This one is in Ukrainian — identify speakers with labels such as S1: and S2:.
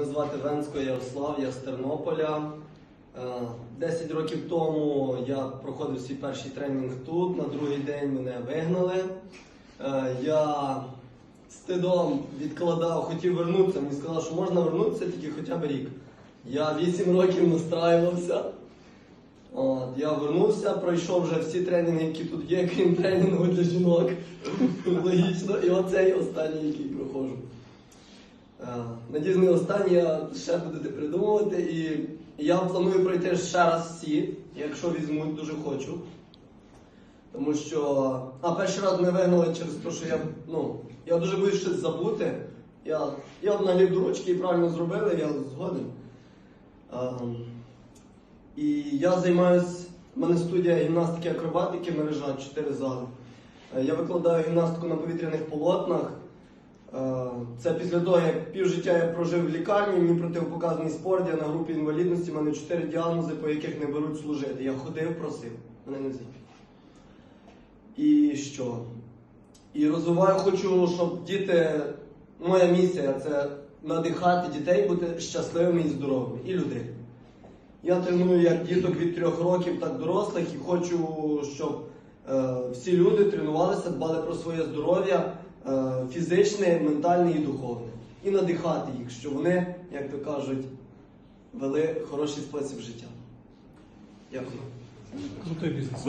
S1: звати Венсько Ярослав, я з Тернополя. Е, 10 років тому я проходив свій перший тренінг тут. На другий день мене вигнали. Е, Я стидом відкладав, хотів вернутися. Мені сказали, що можна вернутися тільки хоча б рік. Я 8 років настраювався. От, я вернувся, пройшов вже всі тренінги, які тут є, крім тренінгу для жінок. Логічно. І оцей останній, який проходжу. Е, Надіюсь, не останній, а ще будете придумувати. І я планую пройти ще раз всі, якщо візьмуть, дуже хочу. Тому що. А перший раз мене вигнали через те, що я, ну, я дуже боюсь щось забути. Я, я налів до ручки і правильно зробили, я згоден. Ем, і я займаюсь, в мене студія гімнастики акробатики, мережа 4 зали. Е, Я викладаю гімнастику на повітряних полотнах. Е, Це після того, як півжиття я прожив в лікарні, мені противопоказаний спорт, я на групі інвалідності, в мене 4 діагнози, по яких не беруть служити. Я ходив, просив, мене не взяли. І що? І розвиваю, хочу, щоб діти, моя місія це надихати дітей бути щасливими і здоровими, і людей. Я треную як діток від трьох років, так дорослих, і хочу, щоб всі люди тренувалися, дбали про своє здоров'я е, фізичне, ментальне і духовне. І надихати їх, щоб вони, як то кажуть, вели хороший спосіб життя. Дякую.
S2: Крутий бізнес.